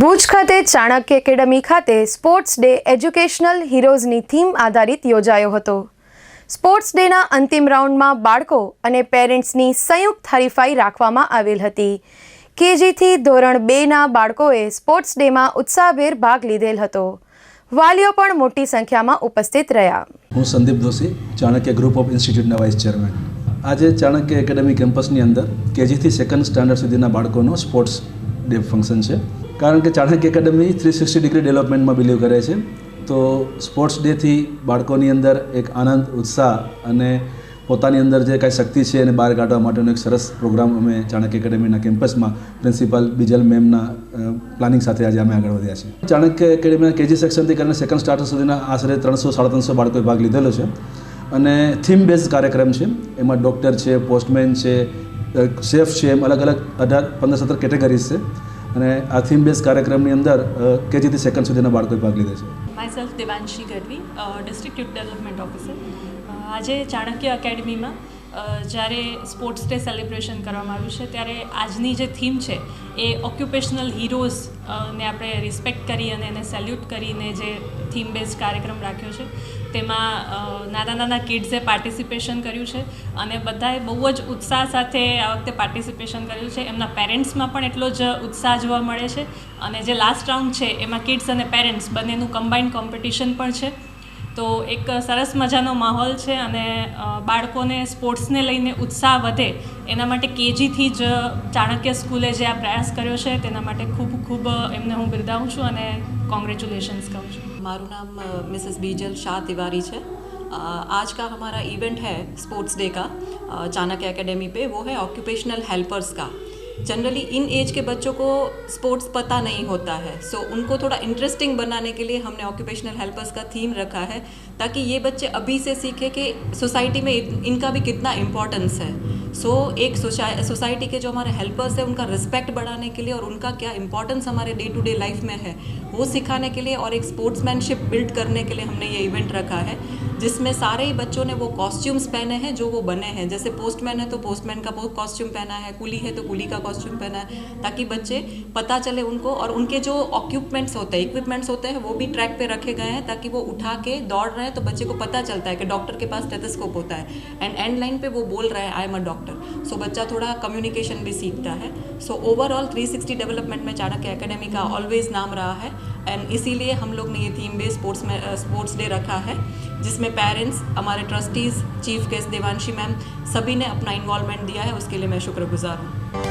ભુજ ખાતે ચાણક્ય એકેડમી ખાતે sports day educational હીરોઝની થીમ આધારિત યોજાયો હતો. સ્પોર્ટ્સ ડેના અંતિમ રાઉન્ડમાં બાળકો અને પેરેન્ટ્સની સંયુક્ત હરીફાઈ રાખવામાં આવેલ હતી. કેજીથી ધોરણ બેના બાળકોએ સ્પોર્ટ્સ ડેમાં ઉત્સાહભેર ભાગ લીધેલ હતો. વાલીઓ પણ મોટી સંખ્યામાં ઉપસ્થિત રહ્યા. હું સંદીપ દોશી, ચાણક્ય ગ્રુપ ઓફ ઇન્સ્ટિટ્યૂટના વાઇસ ચેરમેન. આજે ચાણક્ય એકેડેમી કેમ્પસની અંદર કેજીથી સેકન્ડ સ્ટાન્ડર્ડ સુધીના બાળકોનો સ્પોર્ટ્સ ડે ફંક્શન છે. કારણ કે Chanakya academy three sixty degree ડેવલપમેન્ટમાં believe કરે છે. તો સ્પોર્ટ્સ ડેથી બાળકોની અંદર એક આનંદ, ઉત્સાહ અને પોતાની અંદર જે કાંઈ શક્તિ છે એને બહાર કાઢવા માટેનો એક સરસ પ્રોગ્રામ અમે ચાણક્ય એકેડમીના કેમ્પસમાં પ્રિન્સિપાલ બીજલ મેમના પ્લાનિંગ સાથે આજે અમે આગળ વધ્યા છીએ. ચાણક્ય એકેડમીના કેજી સેક્શનથી કરીને સેકન્ડ સ્ટાર્ટર સુધીના આશરે ત્રણસો સાડા ત્રણસો બાળકોએ ભાગ લીધેલો છે. અને થીમ બેઝ કાર્યક્રમ છે. એમાં ડૉક્ટર છે પોસ્ટમેન છે શેફ છે, એમ અલગ અલગ અઢાર, પંદર, સત્તર કેટેગરીઝ છે. અને આ થીમ બેઝ કાર્યક્રમની અંદર કેજીથી સેકન્ડ સુધીના બાળકોએ ભાગ લીધો છે. Myself Devanshi Gadhvi district development officer આજે ચાણક્ય એકેડમીમાં જ્યારે સ્પોર્ટ્સ ડે સેલિબ્રેશન કરવામાં આવ્યું છે, ત્યારે આજની જે થીમ છે, એ ઓક્યુપેશનલ હીરોઝ ને આપણે રિસ્પેક્ટ કરી અને એને સેલ્યુટ કરીને જે થીમ બેઝ કાર્યક્રમ રાખ્યો છે, તેમાં નાના નાના કિડ્સે પાર્ટિસિપેશન કર્યું છે અને બધાએ બહુ જ ઉત્સાહ સાથે આ વખતે પાર્ટિસિપેશન કર્યું છે. એમના પેરેન્ટ્સમાં પણ એટલો જ ઉત્સાહ જોવા મળે છે અને જે લાસ્ટ રાઉન્ડ છે, એમાં કિડ્સ અને પેરેન્ટ્સ બંનેનું કમ્બાઇન્ડ કોમ્પિટિશન પણ છે. તો એક સરસ મજાનો માહોલ છે અને અ, બાળકોને સ્પોર્ટ્સને લઈને ઉત્સાહ વધે એના માટે કેજીથી જ ચાણક્ય સ્કૂલે જે આ પ્રયાસ કર્યો છે તેના માટે ખૂબ ખૂબ એમને હું બિરદાવું છું અને कॉन्ग्रेचुलेशंस कहूँ છું मारू नाम मिसेस बीजल शाह तिवारी है अ, आज का हमारा इवेंट है स्पोर्ट्स डे का अ, चाणक्य एकेडमी पे वो है ऑक्यूपेशनल हेल्पर्स का जनरली इन एज के बच्चों को स्पोर्ट्स पता नहीं होता है। सो so, उनको थोड़ा इंटरेस्टिंग बनाने के लिए हमने ऑक्यूपेशनल हेल्पर्स का थीम रखा है ताकि ये बच्चे अभी से सीखें कि सोसाइटी में इनका भी कितना इम्पोर्टेंस है। सो so, एक सोसाइटी के जो हमारे हेल्पर्स हैं उनका रिस्पेक्ट बढ़ाने के लिए और उनका क्या इंपॉर्टेंस हमारे डे टू डे लाइफ में है वो सिखाने के लिए और एक स्पोर्ट्समैनशिप बिल्ड करने के लिए हमने ये इवेंट रखा है जिसमें सारे ही बच्चों ने वो कॉस्ट्यूम्स पहने हैं जो वो बने हैं। जैसे पोस्टमैन है तो पोस्टमैन का कॉस्ट्यूम पहना है कुली है तो कुली का कॉस्ट्यूम पहना है, ताकि बच्चे पता चले उनको और उनके जो ऑक्यूपमेंट्स होते हैं इक्विपमेंट्स होते हैं, वो भी ट्रैक पे रखे गए हैं, ताकि वो उठा के दौड़ रहे हैं तो बच्चे को पता चलता है कि डॉक्टर के पास टेथोस्कोप होता है। एंड एंड लाइन पे वो बोल रहा है आई एम अ डॉक्टर सो बच्चा थोड़ा कम्युनिकेशन भी सीखता है। सो ओवरऑल 360 डेवलपमेंट में चाणक्य एकेडमी का ऑलवेज नाम रहा है। एंड इसीलिए हम लोग ने ये थीम बेस्ड स्पोर्ट्स में स्पोर्ट्स डे रखा है, जिसमें पेरेंट्स हमारे trustees chief guest Devanshi ma'am सभी ने अपना इन्वॉल्वमेंट दिया है, उसके लिए मैं शुक्रगुजार हूँ।